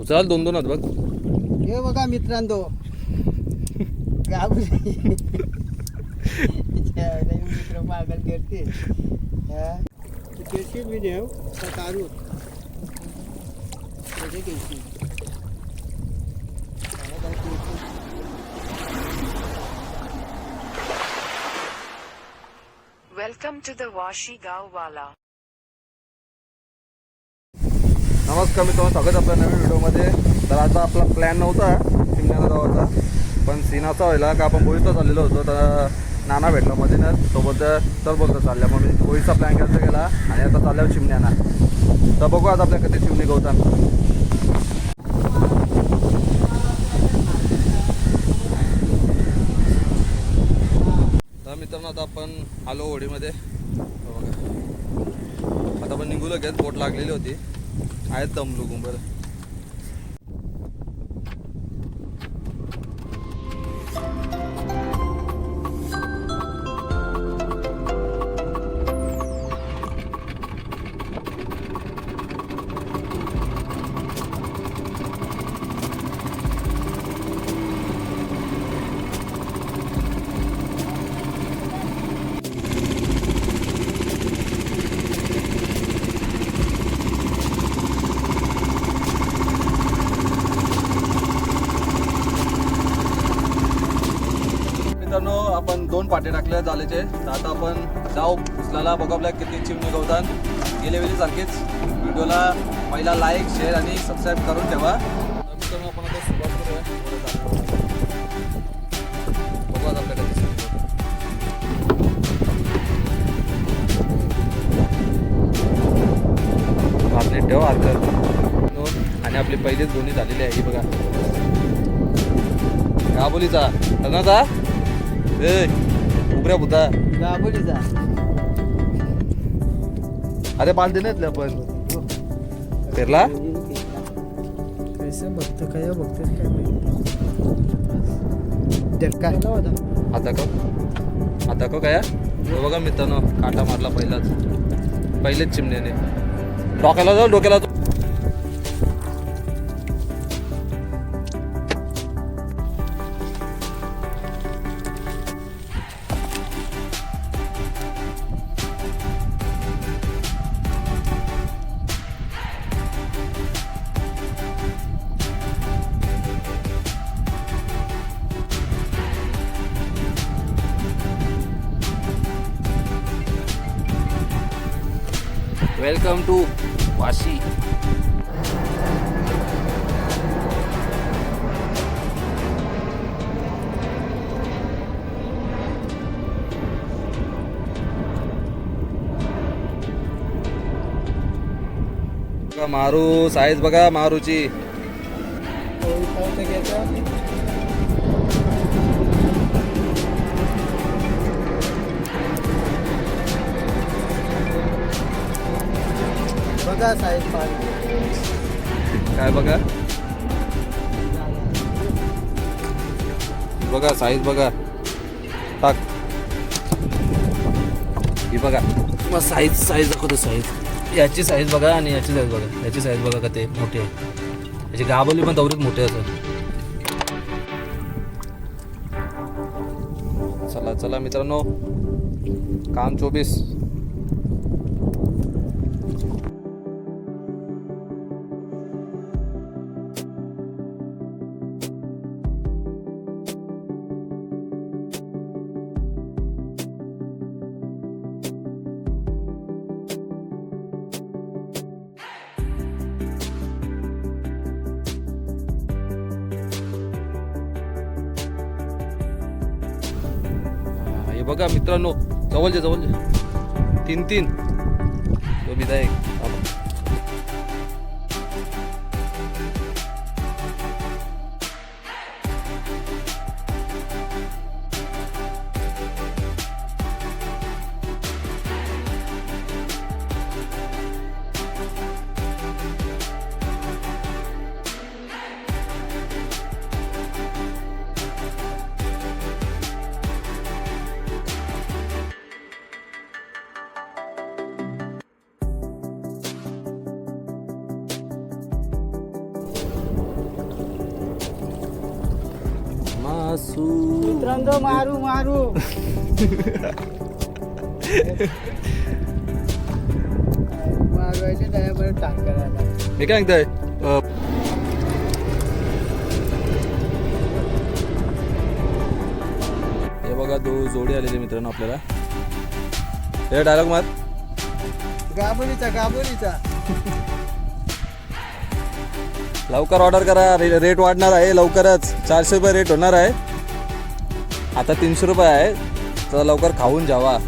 उचलाल दोन दोन बघ हे बघा मित्रांनो गाबुली मित्र मागल करते हा. देशी मी नेव का काढू त्याचे हा. Welcome to the Washi Gaowala. नमस्कार मित्रांनो स्वागत आपल्या नवीन व्हिडिओमध्ये. तर आता आपला प्लॅन नव्हता शिमल्याला जावाचा पण सीन असा व्हायला का आपण बोईसला चाललेलो होतो तर नाना भेटला मध्ये ना सोबत तर बोलतो चालल्या. मग मी बोईसचा प्लॅन कॅन्सल केला आणि आता चालल्यावर चिमण्याना तर बघू आज आपल्या कधी चिमणी गवतात तर मित्रांनो आता आपण आलो होडीमध्ये. आता आपण निघू लगेच बोट लागलेली होती. આયતમ લોકો બરાબર दोन पाटे टाकले जालेचे तर आता आपण जाऊ. उचलाला बघा आपल्या किती चिमणी गवतान गेले वेळी सारखीच. व्हिडिओला पहिला लाईक शेअर आणि सबस्क्राईब करून ठेवा. मित्रांनो आपण आता सुरुवात करूया. थोडं आपल्याकडे आपले ठेव अर्ध आणि आपली पहिलीच दोन्ही झालेली आहे. ही बघा. गाबोलीचा लग्नाचा भूता. गाबुलीचा अरे बाल दे ना आपण पेरला? कैसे बघतं काय बघतं काय आता. का? आता का काय? बघा मित्रांनो काटा मारला पहिलाच. पहिलेच चिमण्याने. डोक्याला जाऊ डोक्याला जाऊ. Welcome to Vashi. मारू साईज बघा मारूची. बघा साहेब काय बघा? बघा साईज बघा. टाक. ही बघा. मग साईज साईज दाखवतो साईज. याची साईज बघा आणि याची साईज बघा. याची साईज बघा का ते मोठी आहे. याची गाबोली पण दौरीत मोठी असं. चला चला मित्रांनो. काम चोवीस बघा मित्रांनो जवळचे जवळचे. तीन तीन. तो विधायक. हसू मित्रांनो मारू मारू। मारवायचे नाही बरं टाक करायला. मी काय अं, हे बघा दो जोडी आलेली मित्रांनो आपल्याला. हे डायलॉग मार. गाबोलीचा गाबोलीचा लवकर ऑर्डर करा. रे- रेट वाढणार आहे. लवकरच चारशे रुपये रेट होणार आहे. आता तीनशे रुपये आहे. तर लवकर खाऊन जावा.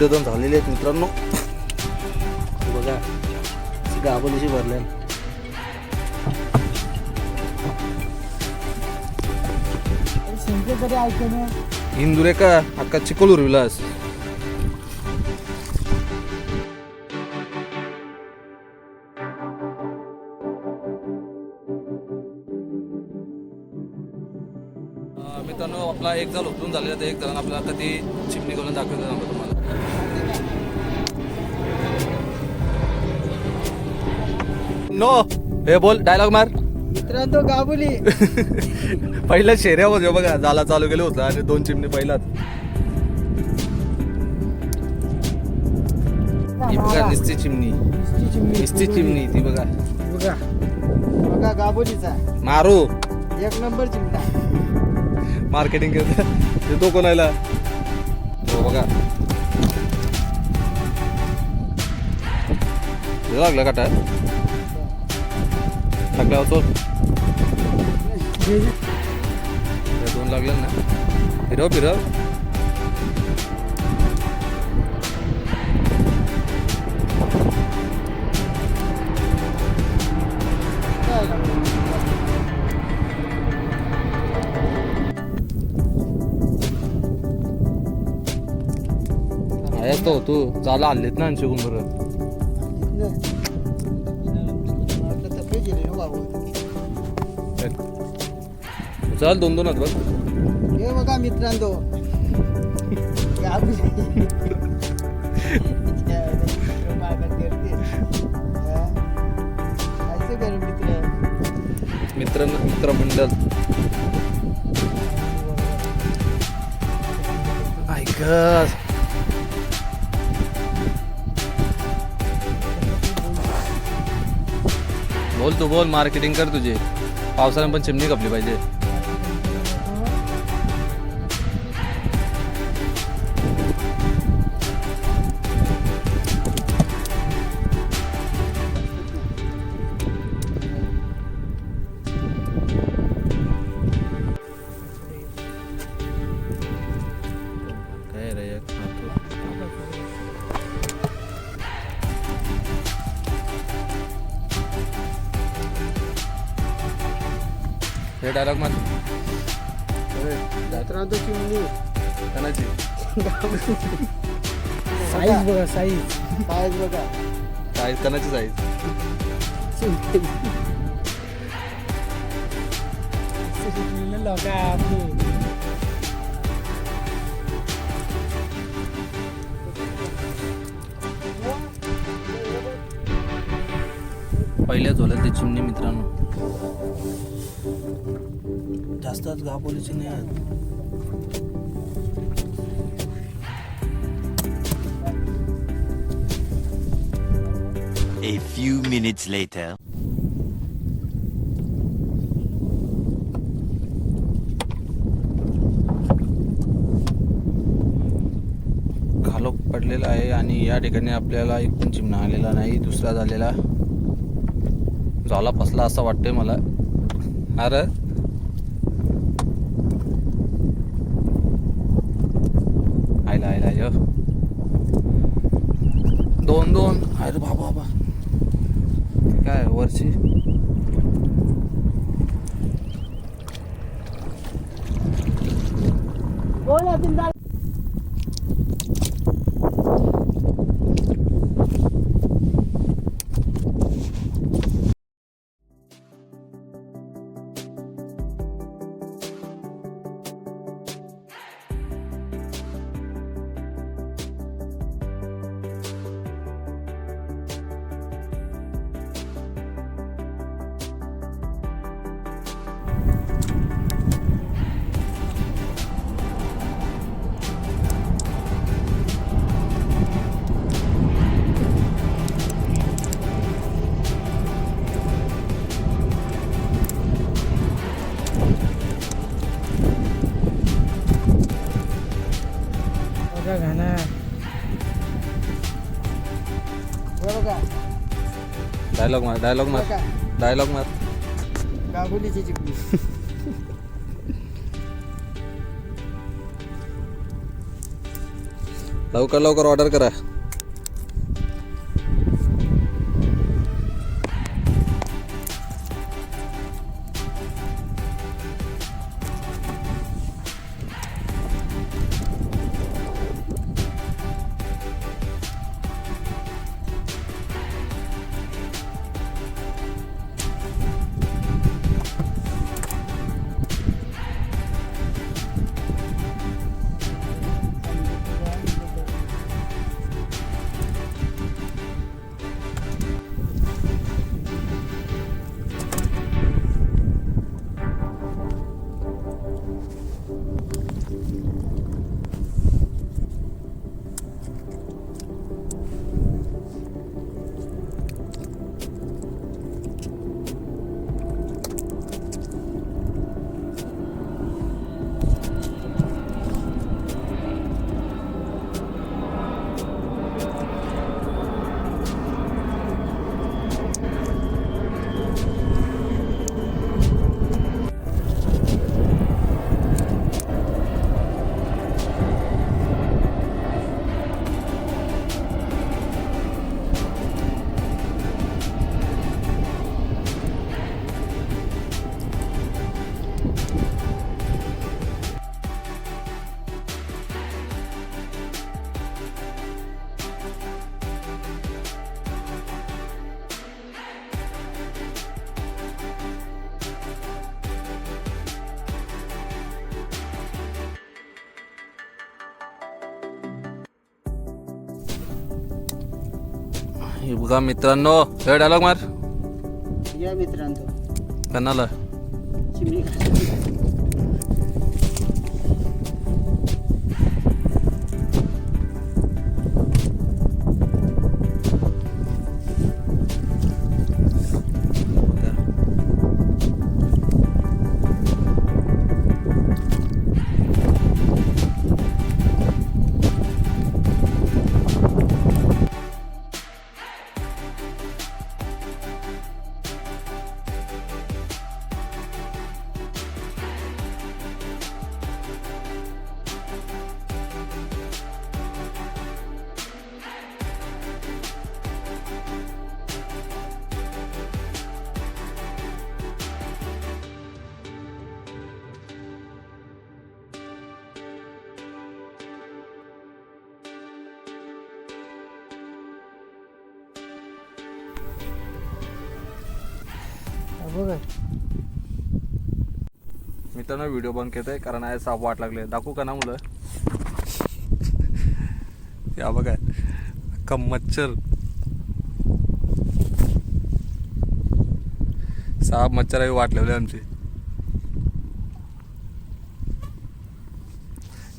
एक झालेले आहेत मित्रांनो. बघा गाबोलीशी भरल्या शिंदे का अक्का चिकोलूर विलास मित्रांनो आपला एक जाल उतरून झालेला एक जण आपल्याला कधी चिमणी करून दाखवतो तुम्हाला नो हे बोल डायलॉग मार. मित्रांनो गाबोली. पहिल्या शेऱ्यावर बघा जाला चालू केलं होतं आणि दोन चिमणी पहिलाच. ही बघा निस्ती चिमणी. निस्ती चिमणी ती बघा. बघा. बघा गाबोलीचा. मारू. एक नंबर चिमटा. मार्केटिंग करत. येतो कोणाला? हो बघा. लागलं काटा. टाकल्यावर तो। हे दोन लागलं ना। फिरव फिरव। आहेस तो तू चाला हल्लीत ना शिकून बरं. चल दोन दोन आहेत बघ. हे बघा मित्रांनो. मित्र. मित्र मित्रमंडळ ऐक बोल तू बोल मार्केटिंग कर तुझे. पावसाळ्यात पण चिमणी कपली पाहिजे. हे डायलॉग चिमणी कोणाची? साईज बघा साईज साईज बघा. साईज कोणाची साईज लोक आपली पहिल्या झोल्यात ते चिमणी मित्रांनो. जास्तच गापोलीची नाही आहेत. A few minutes later. खालोक पडलेला आहे आणि या ठिकाणी आपल्याला एक पण चिमणा आलेला नाही दुसरा झालेला. झाला फसला असं वाटतंय मला. अरे दोन दोन. अरे बाबा बाबा. काय वरची? बोला डायलॉग मार डायलॉग मार डायलॉग मार. गाबुलीची चिकली. लवकर लवकर ऑर्डर करा. हे बघा मित्रांनो हे डायलॉग मार. या मित्रांनो. कन्नाला बघा. मित्रांनो व्हिडिओ बंद घेतोय कारण आहे साप वाट लागले. दाखवू का ना मुलं? या बघा. अख्खा मच्छर साप मच्छर आहे वाट लावले आमचे.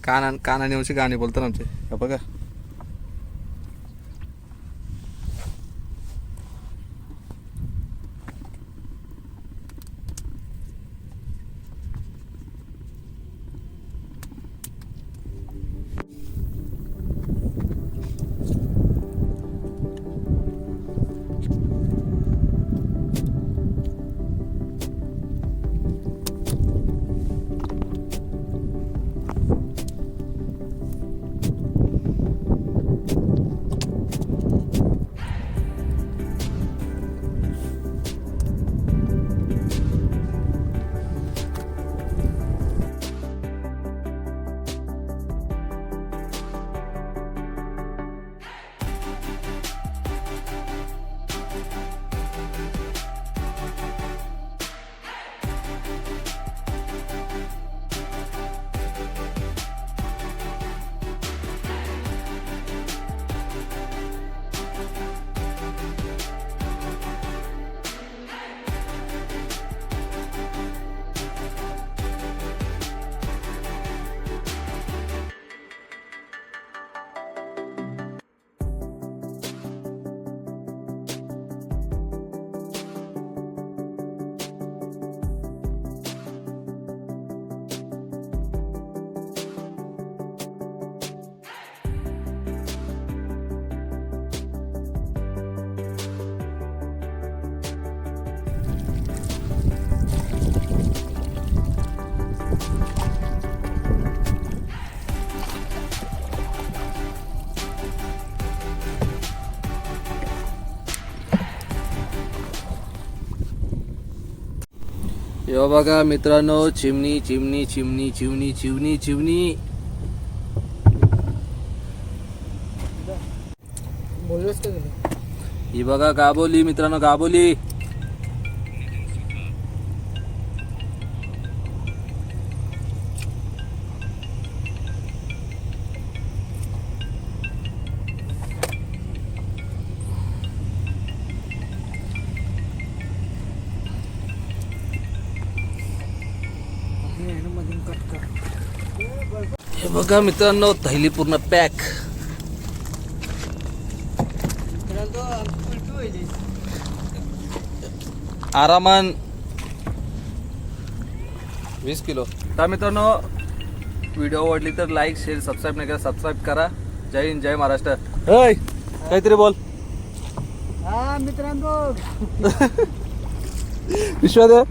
काना कानाने अशी गाणी बोलतात आमचे. या बघा. यो बघा मित्रांनो चिमणी चिमणी चिमणी चिमणी चिमणी चिमणी ही बघा गाबोली मित्रांनो गाबोली. हे बघा मित्रांनो थैली पूर्ण पॅक. आरामान वीस किलो. तर मित्रांनो व्हिडिओ आवडली तर लाईक शेअर सबस्क्राईब नाही करा सबस्क्राईब करा. जय हिंद जय महाराष्ट्र. होय. काहीतरी बोल. हा मित्रांनो. विश्वास